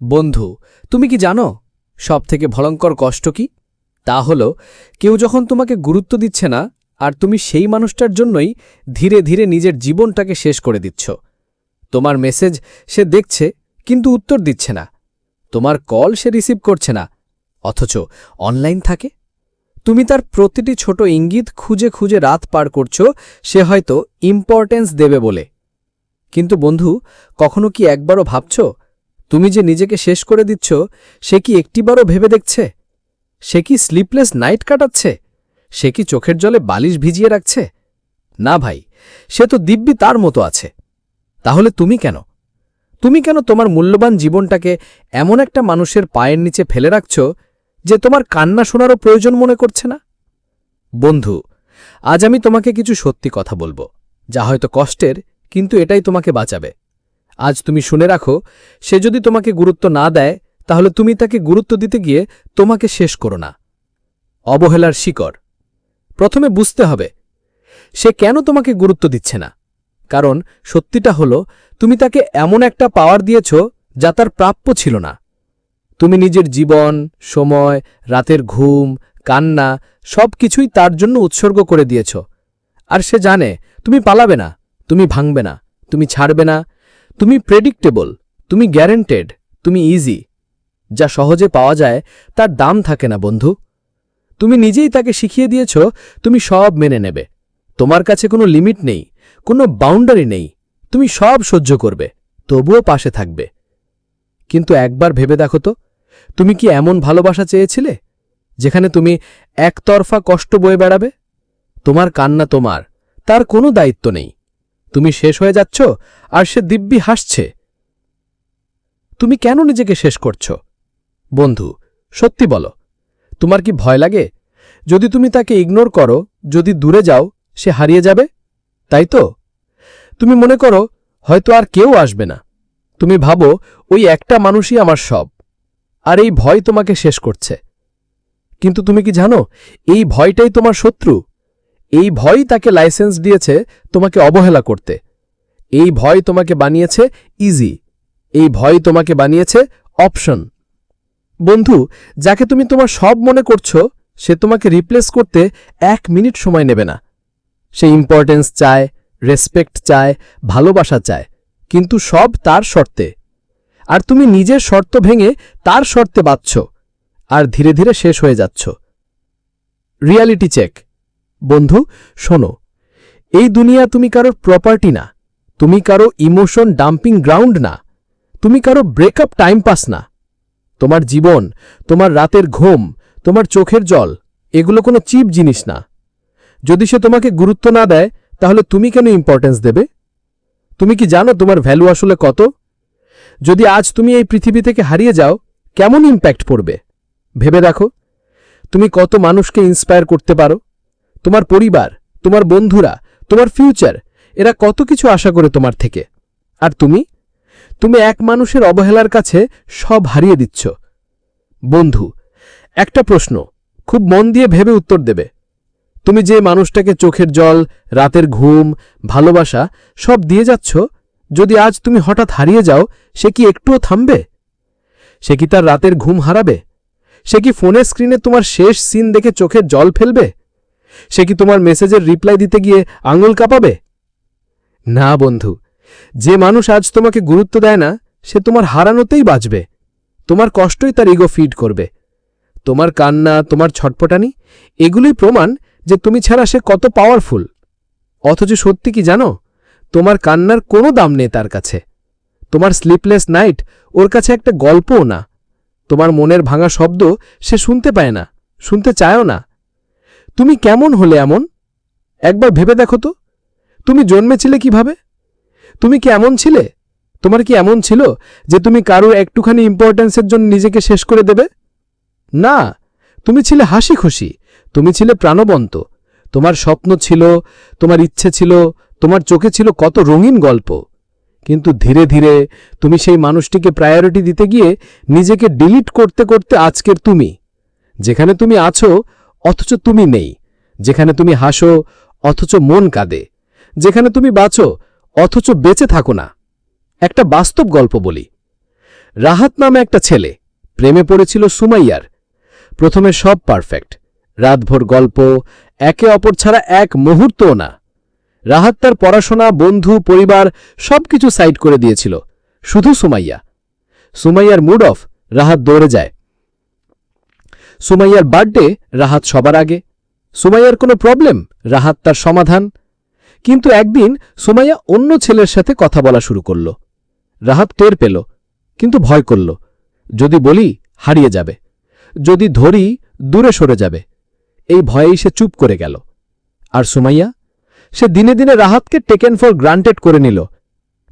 বন্ধু, তুমি কি জানো সবথেকে ভয়ঙ্কর কষ্ট কি? তা হলো, কেউ যখন তোমাকে গুরুত্ব দিচ্ছে না, আর তুমি সেই মানুষটার জন্যই ধীরে ধীরে নিজের জীবনটাকে শেষ করে দিচ্ছ। তোমার মেসেজ সে দেখছে, কিন্তু উত্তর দিচ্ছে না। তোমার কল সে রিসিভ করছে না, অথচ অনলাইন থাকে। তুমি তার প্রতিটি ছোট ইঙ্গিত খুঁজে খুঁজে রাত পার করছ, সে হয়তো ইম্পর্টেন্স দেবে বলে। কিন্তু বন্ধু, কখনো কি একবারও ভাবছ তুমি যে নিজেকে শেষ করে দিচ্ছ, সে কি একটিবারও ভেবে দেখছে? সে কি স্লিপলেস নাইট কাটাচ্ছে? সে কি চোখের জলে বালিশ ভিজিয়ে রাখছে? না ভাই, সে তো দিব্যি তার মতো আছে। তাহলে তুমি কেন? তুমি কেন তোমার মূল্যবান জীবনটাকে এমন একটা মানুষের পায়ের নিচে ফেলে রাখছ যে তোমার কান্না শোনারও প্রয়োজন মনে করছে না? বন্ধু, আজ আমি তোমাকে কিছু সত্যি কথা বলব, যা হয়তো কষ্টের, কিন্তু এটাই তোমাকে বাঁচাবে। আজ তুমি শুনে রাখো, সে যদি তোমাকে গুরুত্ব না দেয়, তাহলে তুমি তাকে গুরুত্ব দিতে গিয়ে তোমাকে শেষ করো না। অবহেলার শিকড়। প্রথমে বুঝতে হবে, সে কেন তোমাকে গুরুত্ব দিচ্ছে না? কারণ সত্যিটা হলো, তুমি তাকে এমন একটা পাওয়ার দিয়েছ যা তার প্রাপ্য ছিল না। তুমি নিজের জীবন, সময়, রাতের ঘুম, কান্না সব কিছুই তার জন্য উৎসর্গ করে দিয়েছ। আর সে জানে, তুমি পালাবে না, তুমি ভাঙবে না, তুমি ছাড়বে না তুমি প্রেডিক্টেবল তুমি গ্যারেন্টেড তুমি ইজি যা সহজে পাওয়া যায়, তার দাম থাকে না, বন্ধু। তুমি নিজেই তাকে শিখিয়ে দিয়েছ, তুমি সব মেনে নেবে। তোমার কাছে কোনো লিমিট নেই, কোনো বাউন্ডারি নেই, তুমি সব সহ্য করবে, তবুও পাশে থাকবে। কিন্তু একবার ভেবে দেখো তো, তুমি কি এমন ভালোবাসা চেয়েছিলে, যেখানে তুমি একতরফা কষ্ট বয়ে বেড়াবে? তোমার কান্না তোমার, তার কোনো দায়িত্ব নেই। তুমি শেষ হয়ে যাচ্ছ আর সে দিব্যি হাসছে। তুমি কেন নিজেকে শেষ করছ? বন্ধু, সত্যি বলো, তোমার কি ভয় লাগে? যদি তুমি তাকে ইগনোর করো, যদি দূরে যাও, সে হারিয়ে যাবে? তাই তো? তুমি মনে করো, হয়তো আর কেউ আসবে না। তুমি ভাবো, ওই একটা মানুষই আমার সব, আর এই ভয় তোমাকে শেষ করছে। কিন্তু তুমি কি জানো, এই ভয়টাই তোমার শত্রু? এই ভয় তাকে লাইসেন্স দিয়েছে তোমাকে অবহেলা করতে। এই ভয় তোমাকে বানিয়েছে ইজি এই ভয় তোমাকে বানিয়েছে অপশন বন্ধু, যাকে তুমি তোমার সব মনে করছ, সে তোমাকে রিপ্লেস করতে এক মিনিট সময় নেবে না। সে ইম্পর্টেন্স চায় রেসপেক্ট চায়, ভালোবাসা চায়, কিন্তু সব তার শর্তে। আর তুমি নিজের শর্ত ভেঙে তার শর্তে বাঁধছ, আর ধীরে ধীরে শেষ হয়ে যাচ্ছ। রিয়ালিটি চেক বন্ধু, শোনো। এই দুনিয়া তুমি কারোর প্রপার্টি না। তুমি কারও ইমোশন ডাম্পিং গ্রাউন্ড না। তুমি কারও ব্রেকআপ টাইম পাস না। তোমার জীবন, তোমার রাতের ঘুম, তোমার চোখের জল, এগুলো কোনো চিপ জিনিস না। যদি সে তোমাকে গুরুত্ব না দেয়, তাহলে তুমি কেন ইম্পর্টেন্স দেবে? তুমি কি জানো তোমার ভ্যালু আসলে কত? যদি আজ তুমি এই পৃথিবী থেকে হারিয়ে যাও, কেমন ইম্প্যাক্ট পড়বে? ভেবে দেখো। তুমি কত মানুষকে ইন্সপায়ার করতে পারো? তোমার পরিবার, তোমার বন্ধুরা, তোমার ফিউচার এরা কত কিছু আশা করে তোমার থেকে। আর তুমি? তুমি এক মানুষের অবহেলার কাছে সব হারিয়ে দিচ্ছ। বন্ধু, একটা প্রশ্ন, খুব মন দিয়ে ভেবে উত্তর দেবে। তুমি যে মানুষটাকে চোখের জল, রাতের ঘুম, ভালোবাসা, সব দিয়ে যাচ্ছ, যদি আজ তুমি হঠাৎ হারিয়ে যাও, সে কি একটুও থামবে? সে কি তার রাতের ঘুম হারাবে? সে কি ফোনের স্ক্রিনে তোমার শেষ সিন দেখে চোখের জল ফেলবে? সে কি তোমার মেসেজের রিপ্লাই দিতে গিয়ে আঙুল কাঁপাবে? না বন্ধু, যে মানুষ আজ তোমাকে গুরুত্ব দেয় না, সে তোমার হারানোতেই বাঁচবে। তোমার কষ্টই তার ইগো ফিড করবে। তোমার কান্না, তোমার ছটপটানি, এগুলোই প্রমাণ যে তুমি ছাড়া সে কত পাওয়ারফুল অথচ সত্যি কি জানো, তোমার কান্নার কোনো দাম নেই তার কাছে। তোমার স্লিপলেস নাইট ওর কাছে একটা গল্পও না। তোমার মনের ভাঙা শব্দ সে শুনতে পায় না, শুনতে চায়ও না। তুমি কেমন হলে এমন? একবার ভেবে দেখো তো। তুমি জন্মেছিলে কীভাবে? তুমি কি এমন ছিলে? তোমার কি এমন ছিল যে তুমি কারোর একটুখানি ইম্পর্ট্যান্সের জন্য নিজেকে শেষ করে দেবে? না, তুমি ছিলে হাসি খুশি তুমি ছিলে প্রাণবন্ত। তোমার স্বপ্ন ছিল, তোমার ইচ্ছে ছিল, তোমার চোখে ছিল কত রঙিন গল্প। কিন্তু ধীরে ধীরে তুমি সেই মানুষটিকে প্রায়োরিটি দিতে গিয়ে নিজেকে ডিলিট করতে করতে আজকের তুমি। যেখানে তুমি আছো অথচ তুমি নেই। যেখানে তুমি হাসো, অথচ মন কাঁদে। যেখানে তুমি বাঁচো, অথচ বেঁচে থাকো না। একটা বাস্তব গল্প বলি। রাহাত নামে একটা ছেলে, প্রেমে পড়েছিল সুমাইয়ার। প্রথমে সব পারফেক্ট। রাতভর গল্প, একে অপর ছাড়া এক মুহূর্তও না। রাহাত তার পড়াশোনা, বন্ধু, পরিবার সবকিছু সাইড করে দিয়েছিল, শুধু সুমাইয়া। সুমাইয়ার মুড অফ, রাহাত দৌড়ে যায়। সুমাইয়ার বার্থডে রাহাত সবার আগে। সুমাইয়ার কোনো প্রবলেম? রাহাত তার সমাধান। কিন্তু একদিন সুমাইয়া অন্য ছেলের সাথে কথা বলা শুরু করল। রাহাত টের পেল, কিন্তু ভয় করল। যদি বলি, হারিয়ে যাবে। যদি ধরি, দূরে সরে যাবে। এই ভয়েই সে চুপ করে গেল। আর সুমাইয়া? সে দিনে দিনে রাহাতকে টেকেন ফর গ্রান্টেড করে নিল।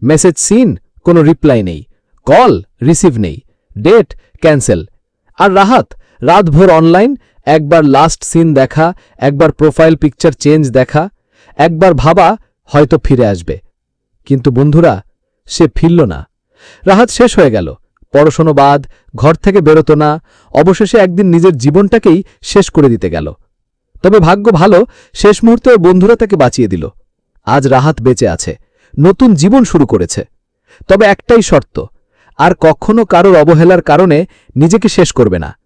মেসেজ সিন, কোনো রিপ্লাই নেই। কল, রিসিভ নেই। Date, cancel. আর রাহাত রাতভর অনলাইন একবার লাস্ট সিন দেখা, একবার প্রোফাইল পিকচার চেঞ্জ দেখা, একবার ভাবা হয়তো ফিরে আসবে। কিন্তু বন্ধুরা, সে ফিরল না। রাহাত শেষ হয়ে গেল। পড়াশোনো বাদ, ঘর থেকে বেরোত না, অবশেষে একদিন নিজের জীবনটাকেই শেষ করে দিতে গেল। তবে ভাগ্য ভালো, শেষ মুহূর্তে ওর বন্ধুরা তাকে বাঁচিয়ে দিল। আজ রাহাত বেঁচে আছে। নতুন জীবন শুরু করেছে। তবে একটাই শর্ত, আর কখনো কারোর অবহেলার কারণে নিজেকে শেষ করবে না।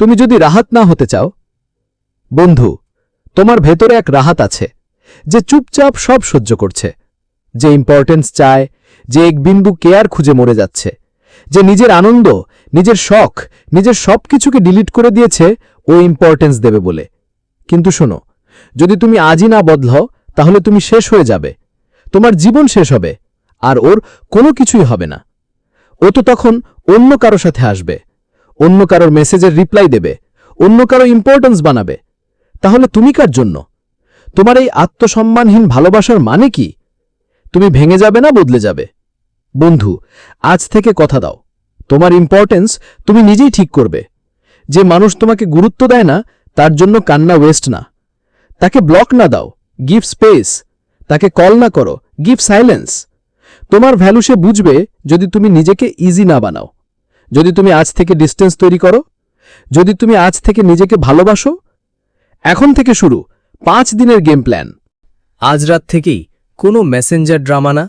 তুমি যদি রাহাত না হতে চাও, বন্ধু, তোমার ভেতরে এক রাহাত আছে, যে চুপচাপ সব সহ্য করছে, যে ইম্পর্টেন্স চায়, যে এক বিন্দু কেয়ার খুঁজে মরে যাচ্ছে, যে নিজের আনন্দ, নিজের শখ, নিজের সব কিছুকে ডিলিট করে দিয়েছে, ও ইম্পর্টেন্স দেবে বলে। কিন্তু শোনো, যদি তুমি আজই না বদলাও, তাহলে তুমি শেষ হয়ে যাবে, তোমার জীবন শেষ হবে, আর ওর কোনো কিছুই হবে না। ও তো তখন অন্য কারও সাথে আসবে। অন্য কারোর মেসেজের রিপ্লাই দেবে, অন্য কারও ইম্পর্টেন্স বানাবে। তাহলে তুমি কার জন্য? তোমার এই আত্মসম্মানহীন ভালোবাসার মানে কি? তুমি ভেঙে যাবে না বদলে যাবে? বন্ধু, আজ থেকে কথা দাও। তোমার ইম্পর্টেন্স তুমি নিজেই ঠিক করবে। যে মানুষ তোমাকে গুরুত্ব দেয় না, তার জন্য কান্না ওয়েস্ট না। তাকে ব্লক না দাও গিভ স্পেস তাকে কল না করো গিভ সাইলেন্স তোমার ভ্যালু সে বুঝবে যদি তুমি নিজেকে ইজি না বানাও। যদি তুমি আজ থেকে ডিস্টেন্স তৈরি করো, যদি তুমি আজ থেকে নিজেকে ভালোবাসো, এখন থেকে শুরু পাঁচ দিনের গেম প্ল্যান আজ রাত থেকেই কোনো মেসেঞ্জার ড্রামা না,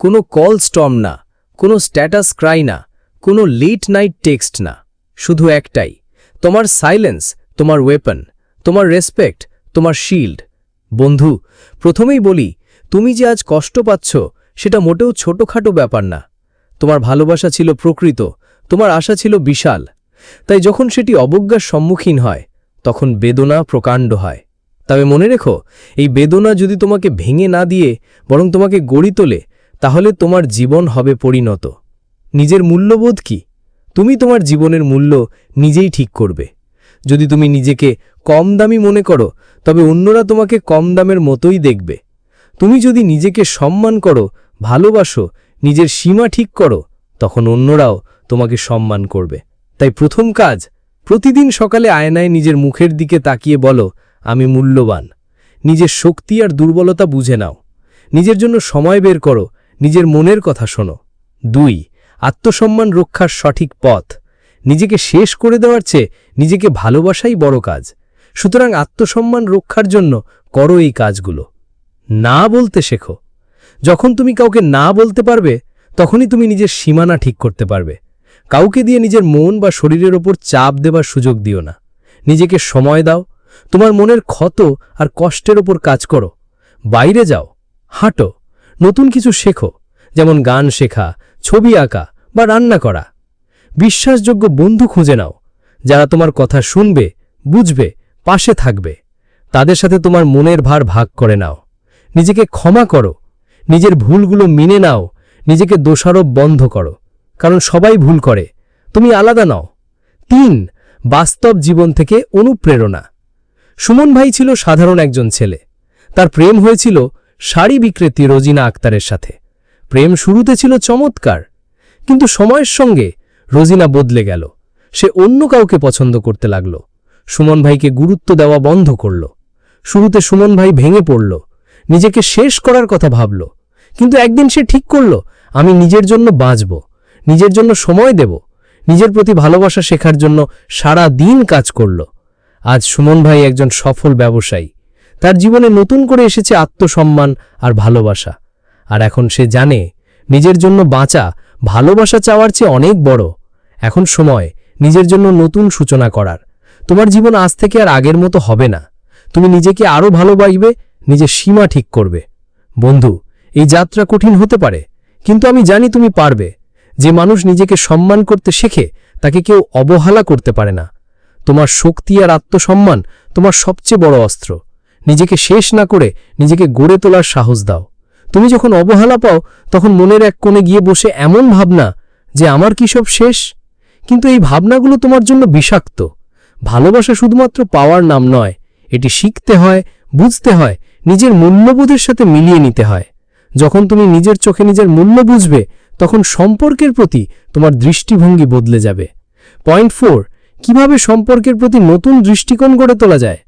কোনো কল স্টর্ম না, কোনো স্ট্যাটাস ক্রাই না, কোনো লেট নাইট টেক্সট না, শুধু একটাই, তোমার সাইলেন্স তোমার ওয়েপন তোমার রেসপেক্ট তোমার শিল্ড বন্ধু, প্রথমেই বলি, তুমি যে আজ কষ্ট পাচ্ছ, সেটা মোটেও ছোটখাটো ব্যাপার না। তোমার ভালোবাসা ছিল প্রকৃত তোমার আশা ছিল বিশাল। তাই যখন সেটি অবজ্ঞার সম্মুখীন হয়, তখন বেদনা প্রকাণ্ড হয়। তবে মনে রেখো, এই বেদনা যদি তোমাকে ভেঙে না দিয়ে, বরং তোমাকে গড়ি তোলে, তাহলে তোমার জীবন হবে পরিণত। নিজের মূল্যবোধ কি? তুমি তোমার জীবনের মূল্য নিজেই ঠিক করবে। যদি তুমি নিজেকে কম দামি মনে করো, তবে অন্যরা তোমাকে কম দামের মতোই দেখবে। তুমি যদি নিজেকে সম্মান করো, ভালোবাসো, নিজের সীমা ঠিক করো, তখন অন্যরাও তোমাকে সম্মান করবে। তাই প্রথম কাজ, প্রতিদিন সকালে আয়নায় নিজের মুখের দিকে তাকিয়ে বলো, আমি মূল্যবান। নিজের শক্তি আর দুর্বলতা বুঝে নাও। নিজের জন্য সময় বের করো। নিজের মনের কথা শোনো। দুই, আত্মসম্মান রক্ষার সঠিক পথ। নিজেকে শেষ করে দেওয়ার চেয়ে নিজেকে ভালোবাসাই বড় কাজ। সুতরাং আত্মসম্মান রক্ষার জন্য করো এই কাজগুলো। না বলতে শেখো। যখন তুমি কাউকে না বলতে পারবে, তখনই তুমি নিজের সীমানা ঠিক করতে পারবে। কাউকে দিয়ে নিজের মন বা শরীরের ওপর চাপ দেবার সুযোগ দিও না। নিজেকে সময় দাও, তোমার মনের ক্ষত আর কষ্টের ওপর কাজ করো। বাইরে যাও, হাঁটো, নতুন কিছু শেখো, যেমন গান শেখা, ছবি আঁকা বা রান্না করা। বিশ্বাসযোগ্য বন্ধু খুঁজে নাও, যারা তোমার কথা শুনবে, বুঝবে, পাশে থাকবে। তাদের সাথে তোমার মনের ভার ভাগ করে নাও। নিজেকে ক্ষমা করো, নিজের ভুলগুলো মিনে নাও, নিজেকে দোষারোপ বন্ধ করো। কারণ সবাই ভুল করে। তুমি আলাদা নাও। তিন, বাস্তব জীবন থেকে অনুপ্রেরণা। সুমন ভাই ছিল সাধারণ একজন ছেলে। তার প্রেম হয়েছিল শাড়ি বিক্রেত্রী রোজিনা আক্তারের সাথে। প্রেম শুরুতে ছিল চমৎকার, কিন্তু সময়ের সঙ্গে রোজিনা বদলে গেল। সে অন্য কাউকে পছন্দ করতে লাগল। সুমন ভাইকে গুরুত্ব দেওয়া বন্ধ করল। শুরুতে সুমন ভাই ভেঙে পড়ল। নিজেকে শেষ করার কথা ভাবল। কিন্তু একদিন সে ঠিক করল, আমি নিজের জন্য বাঁচব। নিজের জন্য সময় দেব। নিজের প্রতি ভালোবাসা শেখার জন্য সারা দিন কাজ করল। আজ সুমন ভাই একজন সফল ব্যবসায়ী। তার জীবনে নতুন করে এসেছে আত্মসম্মান আর ভালোবাসা। আর এখন সে জানে, নিজের জন্য বাঁচা, ভালোবাসা চাওয়ার চেয়ে অনেক বড়। এখন সময়, নিজের জন্য নতুন সূচনা করার। তোমার জীবন আজ থেকে আর আগের মতো হবে না। তুমি নিজেকে আরও ভালোবাসবে, নিজের সীমা ঠিক করবে। বন্ধু, এই যাত্রা কঠিন হতে পারে, কিন্তু আমি জানি তুমি পারবে। যে মানুষ নিজেকে সম্মান করতে শেখে, তাকে কেউ অবহেলা করতে পারে না। তোমার শক্তি আর আত্মসম্মান তোমার সবচেয়ে বড় অস্ত্র। নিজেকে শেষ না করে নিজেকে গড়ে তোলার সাহস দাও। তুমি যখন অবহেলা পাও, তখন মনের এক কোণে গিয়ে বসে এমন ভাবনা যে আমার কি সব শেষ? কিন্তু এই ভাবনাগুলো তোমার জন্য বিষাক্ত। ভালোবাসা শুধুমাত্র পাওয়ার নাম নয়, এটি শিখতে হয়, বুঝতে হয়, নিজের মূল্যবোধের সাথে মিলিয়ে নিতে হয়। যখন তুমি নিজের চোখে নিজের মূল্য বুঝবে তখন সম্পর্কের প্রতি তোমার দৃষ্টিভঙ্গি বদলে যাবে। পয়েন্ট ফোর, কীভাবে সম্পর্কের প্রতি নতুন দৃষ্টিকোণ গড়ে তোলা যায়?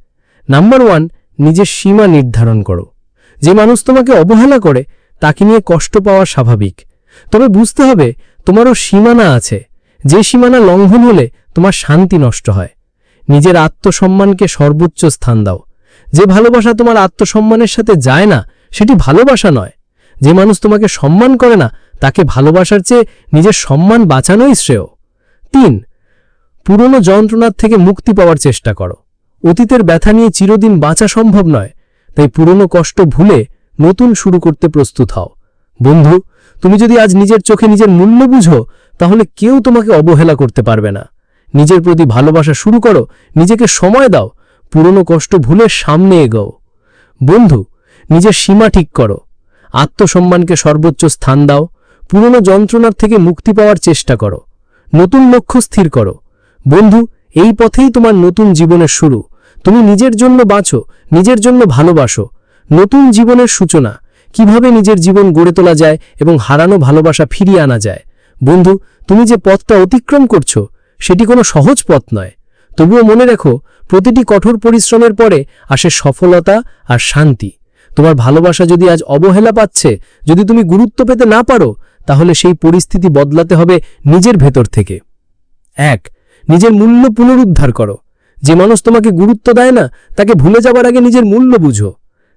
নাম্বার ওয়ান, নিজের সীমা নির্ধারণ করো। যে মানুষ তোমাকে অবহেলা করে, তাকে নিয়ে কষ্ট পাওয়া স্বাভাবিক। তবে বুঝতে হবে, তোমারও সীমানা আছে। যে সীমানা লঙ্ঘন হলে তোমার শান্তি নষ্ট হয়। নিজের আত্মসম্মানকে সর্বোচ্চ স্থান দাও। যে ভালোবাসা তোমার আত্মসম্মানের সাথে যায় না, সেটি ভালোবাসা নয়। যে মানুষ তোমাকে সম্মান করে না তাকে ভালোবাসার চেয়ে নিজের সম্মান বাঁচানোই শ্রেয়। তিন, পুরনো যন্ত্রণার থেকে মুক্তি পাওয়ার চেষ্টা করো। অতীতের ব্যথা নিয়ে চিরদিন বাঁচা সম্ভব নয়, তাই পুরনো কষ্ট ভুলে নতুন শুরু করতে প্রস্তুত হও। বন্ধু, তুমি যদি আজ নিজের চোখে নিজের মূল্য বুঝো, তাহলে কেউ তোমাকে অবহেলা করতে পারবে না। নিজের প্রতি ভালোবাসা শুরু করো, নিজেকে সময় দাও, পুরনো কষ্ট ভুলে সামনে এগোও। বন্ধু, নিজের সীমা ঠিক করো। আত্মসম্মানকে সর্বোচ্চ স্থান দাও পুরনো যন্ত্রণার থেকে মুক্তি পাওয়ার চেষ্টা করো। নতুন লক্ষ্য স্থির করো। বন্ধু, এই পথেই তোমার নতুন জীবনের শুরু। তুমি নিজের জন্য বাঁচো, নিজের জন্য ভালোবাসো। নতুন জীবনের সূচনা, কীভাবে নিজের জীবন গড়ে তোলা যায় এবং হারানো ভালোবাসা ফিরিয়ে আনা যায়। বন্ধু, তুমি যে পথটা অতিক্রম করছ, সেটি কোনো সহজ পথ নয়। তবুও মনে রেখো, প্রতিটি কঠোর পরিশ্রমের পরে আসে সফলতা আর শান্তি। তোমার ভালোবাসা যদি আজ অবহেলা পাচ্ছে, যদি তুমি গুরুত্ব পেতে না পারো তাহলে সেই পরিস্থিতি বদলাতে হবে নিজের ভেতর থেকে। এক, নিজের মূল্য পুনরুদ্ধার করো। যে মানুষ তোমাকে গুরুত্ব দেয় না, তাকে ভুলে যাবার আগে নিজের মূল্য বুঝো।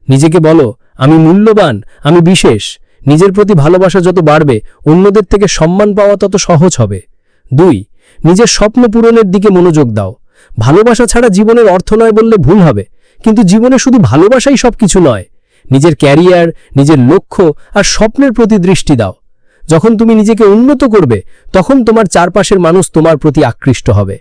নিজেকে বলো, আমি মূল্যবান, আমি বিশেষ। নিজের প্রতি ভালোবাসা যত বাড়বে, অন্যদের থেকে সম্মান পাওয়া তত সহজ হবে। দুই, নিজের স্বপ্ন পূরণের দিকে মনোযোগ দাও। ভালোবাসা ছাড়া জীবনের অর্থ নয় বললে ভুল হবে, কিন্তু জীবনে শুধু ভালোবাসাই সবকিছু নয়। নিজের ক্যারিয়ার, নিজের লক্ষ্য আর স্বপ্নের প্রতি দৃষ্টি দাও। যখন তুমি নিজেকে উন্নত করবে, তখন তোমার চারপাশের মানুষ তোমার প্রতি আকৃষ্ট হবে।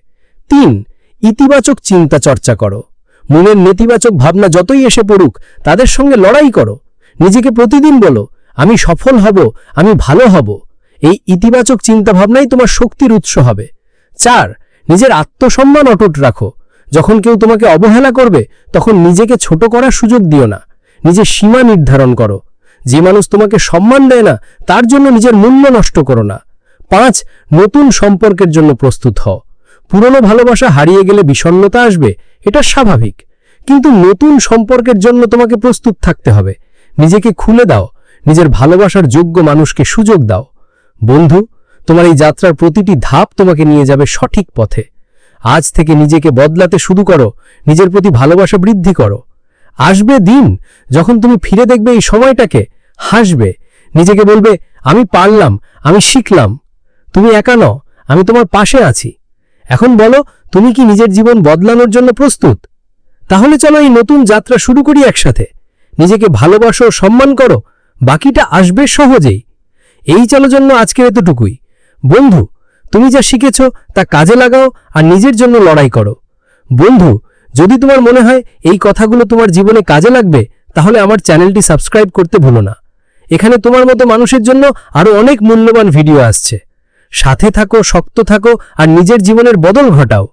তিন, ইতিবাচক চিন্তা চর্চা করো। মনের নেতিবাচক ভাবনা যতই এসে পড়ুক, তাদের সঙ্গে লড়াই করো। নিজেকে প্রতিদিন বলো, আমি সফল হব, আমি ভালো হব। এই ইতিবাচক চিন্তাভাবনাই তোমার শক্তির উৎস হবে। চার, নিজের আত্মসম্মান অটুট রাখো। যখন কেউ তোমাকে অবহেলা করবে, তখন নিজেকে ছোট করার সুযোগ দিও না। নিজের সীমা নির্ধারণ করো। যে মানুষ তোমাকে সম্মান দেয় না, তার জন্য নিজের মূল্য নষ্ট করো না। পাঁচ, নতুন সম্পর্কের জন্য প্রস্তুত হও। পুরনো ভালোবাসা হারিয়ে গেলে বিষণ্ণতা আসবে, এটা স্বাভাবিক। কিন্তু নতুন সম্পর্কের জন্য তোমাকে প্রস্তুত থাকতে হবে। নিজেকে খুলে দাও, নিজের ভালোবাসার যোগ্য মানুষকে সুযোগ দাও। বন্ধু, তোমার এই যাত্রার প্রতিটি ধাপ তোমাকে নিয়ে যাবে সঠিক পথে। আজ থেকে নিজেকে বদলাতে শুরু করো, নিজের প্রতি ভালোবাসা বৃদ্ধি করো। আসবে দিন যখন তুমি ফিরে দেখবে এই সময়টাকে হাসবে, নিজেকে বলবে, আমি পারলাম, আমি শিখলাম। তুমি একা নও, আমি তোমার পাশে আছি। এখন বলো, তুমি কি নিজের জীবন বদলানোর জন্য প্রস্তুত? তাহলে চলো এই নতুন যাত্রা শুরু করি একসাথে। নিজেকে ভালোবাসো, সম্মান করো, বাকিটা আসবে সহজেই। এই চলো জন্য আজকের এতটুকুই। বন্ধু, তুমি যা শিখেছ তা কাজে লাগাও আর নিজের জন্য লড়াই করো। বন্ধু, যদি তোমার মনে হয় এই কথাগুলো তোমার জীবনে কাজে লাগবে, তাহলে আমার চ্যানেলটি সাবস্ক্রাইব করতে ভুলো না। এখানে তোমার মতো মানুষের জন্য আরও অনেক মূল্যবান ভিডিও আসছে। সাথে থাকো, শক্ত থাকো আর নিজের জীবনের বদল ঘটাও।